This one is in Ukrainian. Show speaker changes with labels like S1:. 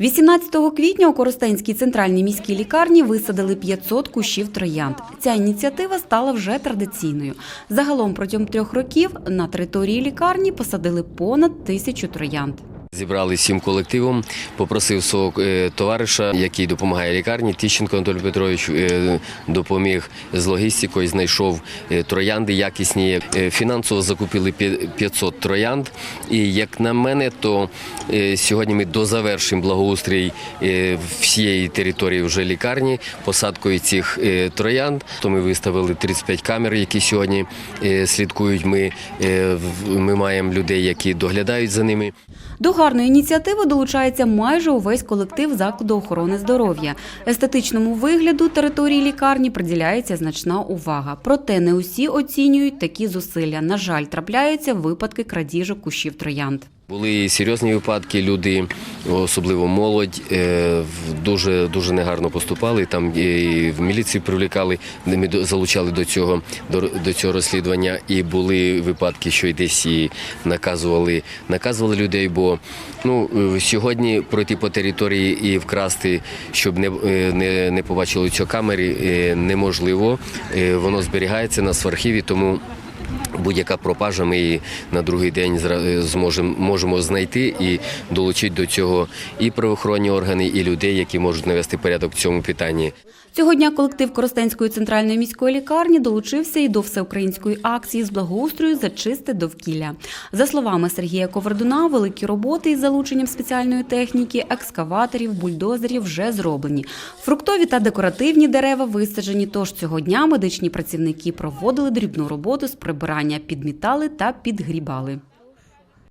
S1: 18 квітня у Коростенській центральній міській лікарні висадили 500 кущів троянд. Ця ініціатива стала вже традиційною. Загалом протягом трьох років на території лікарні посадили понад тисячу троянд.
S2: Зібрали сім колективом, попросив свого е, товариша, який допомагає лікарні, Тищенко Анатолій Петрович, е, допоміг з логістикою, знайшов е, троянди якісні. Фінансово закупили п'я- 500 троянд. І як на мене, то сьогодні ми дозавершимо благоустрій всієї території вже лікарні посадкою цих троянд. То ми виставили 35 камер, які сьогодні слідкують. Ми, ми маємо людей, які доглядають за ними.
S1: Гарної ініціативи долучається майже увесь колектив закладу охорони здоров'я. Естетичному вигляду території лікарні приділяється значна увага. Проте не усі оцінюють такі зусилля. На жаль, трапляються випадки крадіжок кущів троянд.
S2: Були серйозні випадки, люди, особливо молодь, е, дуже дуже негарно поступали. Там і в міліцію привлікали, ми залучали до цього до, цього розслідування. І були випадки, що й десь і наказували, наказували людей. Бо ну е, сьогодні пройти по території і вкрасти, щоб не, е, не, не побачили цього камери, е, неможливо. Е, Воно зберігається на в архіві, тому. Будь-яка пропажа, ми її на другий день зра- зможемо можемо знайти і долучити до цього і правоохоронні органи, і людей, які можуть навести порядок в цьому питанні.
S1: Цього дня колектив Коростенської центральної міської лікарні долучився і до всеукраїнської акції з благоустрою за чисте довкілля. За словами Сергія Ковардуна, великі роботи із залученням спеціальної техніки, екскаваторів, бульдозерів вже зроблені. Фруктові та декоративні дерева висаджені. Тож цього дня медичні працівники проводили дрібну роботу з прибирання, підмітали та підгрібали.